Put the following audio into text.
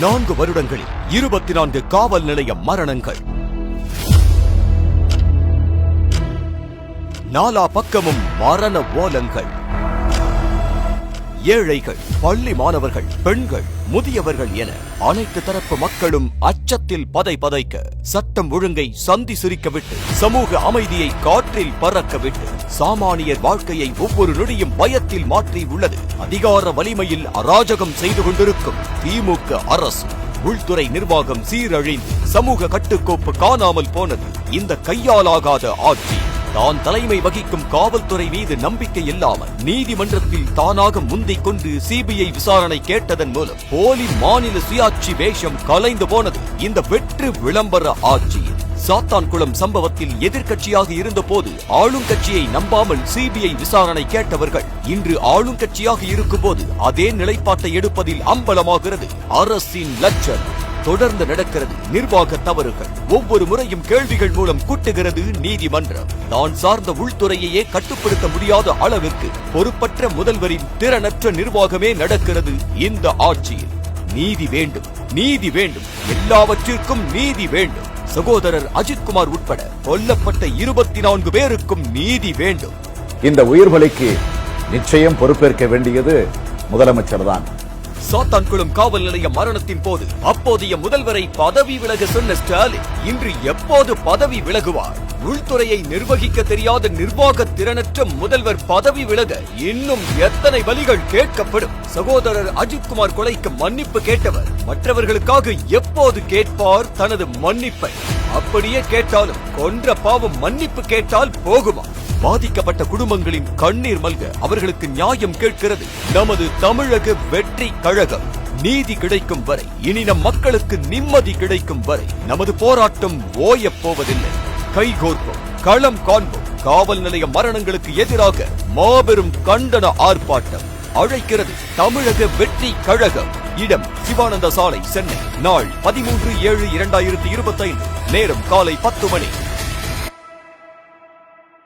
நான்கு வருடங்களில் இருபத்தி நான்கு காவல் நிலைய மரணங்கள். நாலா பக்கமும் மரண ஓலங்கள். ஏழைகள் பள்ளி மாணவர்கள் பெண்கள் முதியவர்கள் என அனைத்து தரப்பு மக்களும் அச்சத்தில் பதை பதைக்க சட்டம் ஒழுங்கை சந்தி சிரிக்க விட்டு சமூக அமைதியை காற்றில் பறக்க விட்டு சாமானியர் வாழ்க்கையை ஒவ்வொரு நொடியும் பயத்தில் மாற்றி உள்ளது. அதிகார வலிமையில் அராஜகம் செய்து கொண்டிருக்கும் திமுக அரசு. உள்துறை நிர்வாகம் சீரழிந்து சமூக கட்டுக்கோப்பு காணாமல் போனது. இந்த கையாலாகாத ஆட்சி. தான் தலைமை வகிக்கும் காவல்துறை மீது நம்பிக்கை இல்லாமல் நீதிமன்றத்தில் தானாக முந்திக் கொண்டு சிபிஐ விசாரணை கேட்டதன் மூலம் போலி மாநில சுயாட்சி வேஷம் கலைந்து போனது இந்த வெற்று விளம்பர ஆட்சியில் சாத்தான்குளம் சம்பவத்தில் எதிர்கட்சியாக இருந்தபோது ஆளும் கட்சியை நம்பாமல் சிபிஐ விசாரணை கேட்டவர்கள் இன்று ஆளும் கட்சியாக இருக்கும்போது அதே நிலைப்பாட்டை எடுப்பதில் அம்பலமாகிறது அரசின் லட்சம். தொடர்ந்து நடக்கிறது. நிர்வாக தவறுகள். ஒவ்வொரு முறையும் கேள்விகள் மூலம் கூட்டுகிறது நீதிமன்றம். தான் சார்ந்த உள்துறையையே கட்டுப்படுத்த முடியாத அளவிற்கு பொறுப்பற்ற முதல்வரின் திறனற்ற நிர்வாகமே நடக்கிறது இந்த ஆட்சியில். நீதி வேண்டும். நீதி வேண்டும். எல்லாவற்றிற்கும் நீதி வேண்டும். சகோதரர் அஜித்குமார் உட்பட கொல்லப்பட்ட இருபத்தி நான்கு பேருக்கும் நீதி வேண்டும். இந்த உயிர்வலிக்கு நிச்சயம் பொறுப்பேற்க வேண்டியது முதலமைச்சர் தான் சாத்தான்குளம் காவல் நிலைய மரணத்தின் போது அப்போதைய முதல்வரை பதவி விலக சொன்ன ஸ்டாலின் இன்று எப்போது பதவி விலகுவார்? உள்துறையை நிர்வகிக்க தெரியாத நிர்வாக திறனற்ற முதல்வர் பதவி விலக இன்னும் எத்தனை வழிகள் கேட்கப்படும்? சகோதரர் அஜித்குமார் கொலைக்கு மன்னிப்பு கேட்டவர் மற்றவர்களுக்காக எப்போது கேட்பார் தனது மன்னிப்பை? அப்படியே கேட்டாலும் கொன்ற பாவம் மன்னிப்பு கேட்டால் போகுமா? பாதிக்கப்பட்ட குடும்பங்களின் கண்ணீர் மல்க அவர்களுக்கு நியாயம் கேட்கிறது. நமது தமிழக வெற்றி கழகம் நீதி கிடைக்கும் வரை இனி நம் மக்களுக்கு நிம்மதி கிடைக்கும் வரை நமது போராட்டம் ஓயப் போவதில்லை. கைகோர்ப்போம் களம் காண்போம். காவல் நிலைய மரணங்களுக்கு எதிராக மாபெரும் கண்டன ஆர்ப்பாட்டம் அழைக்கிறது தமிழக வெற்றி கழகம். இடம் சிவானந்த சாலை சென்னை. நாள் பதிமூன்று ஏழு இரண்டாயிரத்தி இருபத்தைந்து. நேரம் காலை பத்து மணி.